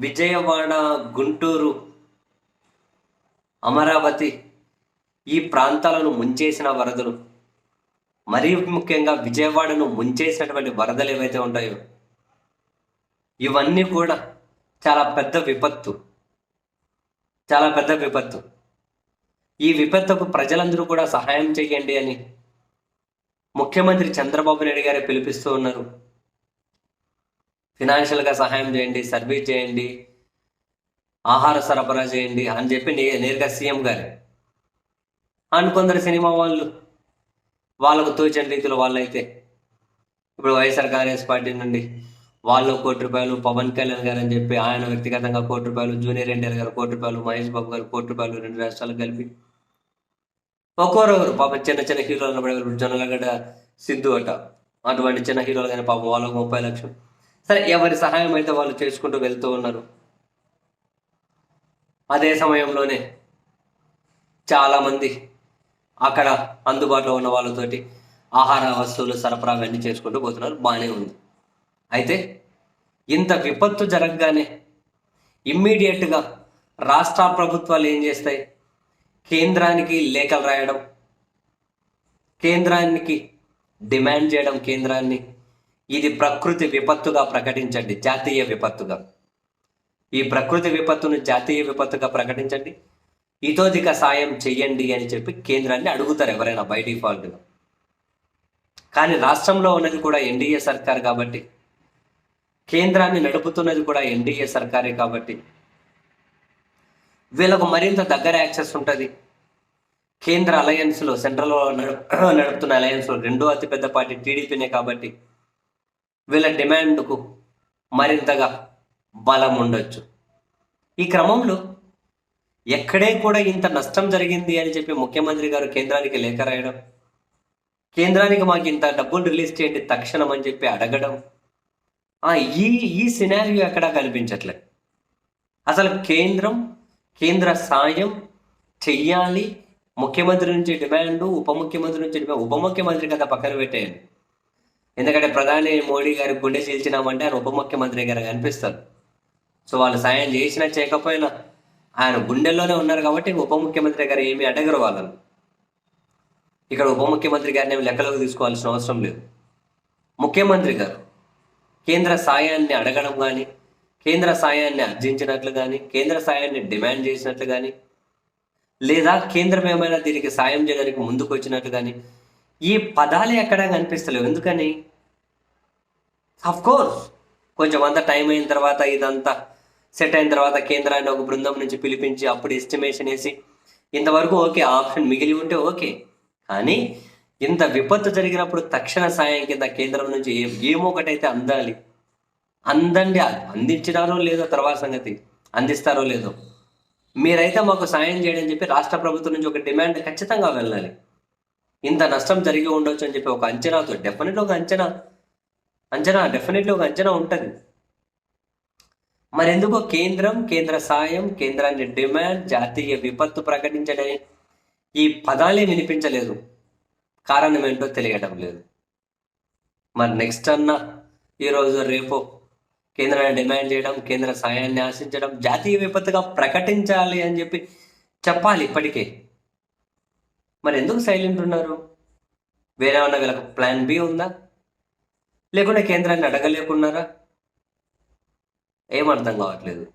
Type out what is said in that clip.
విజయవాడ గుంటూరు అమరావతి ఈ ప్రాంతాలను ముంచేసిన వరదలు. మరీ ముఖ్యంగా విజయవాడను ముంచేసినటువంటి వరదలు ఏవైతే ఉంటాయో ఇవన్నీ కూడా చాలా పెద్ద విపత్తు. చాలా పెద్ద విపత్తు. ఈ విపత్తుకు ప్రజలందరూ కూడా సహాయం చేయండి అని ముఖ్యమంత్రి చంద్రబాబు నాయుడు గారే పిలిపిస్తూ ఉన్నారు. ఫినాన్షియల్గా సహాయం చేయండి సర్వీస్ చేయండి ఆహార సరఫరా చేయండి అని చెప్పి నే నేరుగా సీఎం గారు. అండ్ కొందరు సినిమా వాళ్ళు వాళ్ళకు తోచిన రీతిలో వాళ్ళైతే ఇప్పుడు వైఎస్ఆర్ కాంగ్రెస్ పార్టీ నుండి వాళ్ళు కోటి రూపాయలు పవన్ కళ్యాణ్ గారు అని చెప్పి ఆయన వ్యక్తిగతంగా కోటి రూపాయలు జూనియర్ ఎన్టీఆర్ గారు కోటి రూపాయలు మహేష్ బాబు గారు కోటి రూపాయలు రెండు రాష్ట్రాలు కలిపి ఒక్కొక్కరు పాపం చిన్న చిన్న హీరోలు ఉన్నప్పుడు జొన్నలగడ్డ సిద్ధు అట. అటువంటి చిన్న హీరోలు కానీ పాపం వాళ్ళకు ముప్పై లక్షలు. సరే ఎవరి సహాయం అయితే వాళ్ళు చేసుకుంటూ వెళ్తూ ఉన్నారు? అదే సమయంలోనే చాలామంది అక్కడ అందుబాటులో ఉన్న వాళ్ళతోటి ఆహార వస్తువులు సరఫరా అవన్నీ చేసుకుంటూ పోతున్నారు. బాగానే ఉంది. అయితే ఇంత విపత్తు జరగగానే ఇమ్మీడియట్గా రాష్ట్ర ప్రభుత్వాలు ఏం చేస్తాయి? కేంద్రానికి లేఖలు రాయడం కేంద్రానికి డిమాండ్ చేయడం కేంద్రాన్ని ఇది ప్రకృతి విపత్తుగా ప్రకటించండి జాతీయ విపత్తుగా. ఈ ప్రకృతి విపత్తును జాతీయ విపత్తుగా ప్రకటించండి. ఇతోధిక సాయం చెయ్యండి అని చెప్పి కేంద్రాన్ని అడుగుతారు ఎవరైనా బై డిఫాల్ట్గా. కానీ రాష్ట్రంలో ఉన్నది కూడా ఎన్డీఏ సర్కార్ కాబట్టి కేంద్రాన్ని నడుపుతున్నది కూడా ఎన్డీఏ సర్కారే కాబట్టి వీళ్ళకు మరింత దగ్గర యాక్సెస్ ఉంటుంది. కేంద్ర అలయన్స్లో సెంట్రల్లో నడు నడుపుతున్న అలయన్స్లో రెండో అతిపెద్ద పార్టీ టీడీపీనే కాబట్టి వీళ్ళ డిమాండ్కు మరింతగా బలం ఉండొచ్చు. ఈ క్రమంలో ఎక్కడే కూడా ఇంత నష్టం జరిగింది అని చెప్పి ముఖ్యమంత్రి గారు కేంద్రానికి లేఖ రాయడం కేంద్రానికి మాకు ఇంత డబ్బులు రిలీజ్ చేయండి తక్షణం అని చెప్పి అడగడం ఈ ఈ సినారియో ఎక్కడా కనిపించట్లేదు. అసలు కేంద్రం కేంద్ర సాయం చెయ్యాలి ముఖ్యమంత్రి నుంచి డిమాండ్ ఉప ముఖ్యమంత్రి నుంచి డిమాండ్ ఉప ముఖ్యమంత్రి కదా పక్కన పెట్టేయండి. ఎందుకంటే ప్రధాని మోడీ గారి గుండె చీల్చినామంటే ఆయన ఉప ముఖ్యమంత్రి గారు కనిపిస్తారు. సో వాళ్ళు సాయం చేసినా చేయకపోయినా ఆయన గుండెల్లోనే ఉన్నారు కాబట్టి ఉప ముఖ్యమంత్రి గారు ఏమీ అడగరు వాళ్ళని. ఇక్కడ ఉప ముఖ్యమంత్రి గారిని ఏమి లెక్కలోకి తీసుకోవాల్సిన అవసరం లేదు. ముఖ్యమంత్రి గారు కేంద్ర సాయాన్ని అడగడం కానీ కేంద్ర సాయాన్ని అర్జించినట్లు కానీ కేంద్ర సాయాన్ని డిమాండ్ చేసినట్లు కానీ లేదా కేంద్రం ఏమైనా దీనికి సాయం చేయడానికి ముందుకు వచ్చినట్లు కానీ ఈ పదాలే ఎక్కడా కనిపిస్తలేవు. ఎందుకని? అఫ్ కోర్స్ కొంచెం అంత టైం అయిన తర్వాత ఇదంతా సెట్ అయిన తర్వాత కేంద్రాన్ని ఒక బృందం నుంచి పిలిపించి అప్పుడు ఎస్టిమేషన్ వేసి ఇంతవరకు ఓకే ఆప్షన్ మిగిలి ఉంటే ఓకే కానీ ఇంత విపత్తు జరిగినప్పుడు తక్షణ సాయం కింద కేంద్రం నుంచి ఏ ఏమో ఒకటైతే అందాలి. అందండి అందించినారో లేదో తర్వాత సంగతి. అందిస్తారో లేదో. మీరైతే మాకు సాయం చేయడం అని చెప్పి రాష్ట్ర ప్రభుత్వం నుంచి ఒక డిమాండ్ ఖచ్చితంగా వెళ్ళాలి. ఇంత నష్టం జరిగి ఉండొచ్చు అని చెప్పి ఒక అంచనాతో డెఫినెట్గా ఒక అంచనా. అంచనా డెఫినెట్లీ ఒక అంచనా ఉంటుంది. మరెందుకో కేంద్రం కేంద్ర సాయం కేంద్రాన్ని డిమాండ్ జాతీయ విపత్తు ప్రకటించడం ఈ పదాలే వినిపించలేదు. కారణం ఏంటో తెలియడం లేదు. మరి నెక్స్ట్ అన్న ఈరోజు రేపు కేంద్రాన్ని డిమాండ్ చేయడం కేంద్ర సాయాన్ని ఆశించడం జాతీయ విపత్తుగా ప్రకటించాలి అని చెప్పి చెప్పాలి ఇప్పటికే. మరి ఎందుకు సైలెంట్ ఉన్నారు? వేరే ఉన్న వీళ్ళకి ప్లాన్ బి ఉందా? లేకుంటే కేంద్రాన్ని అడగలేకున్నారా? ఏం అర్థం కావట్లేదు.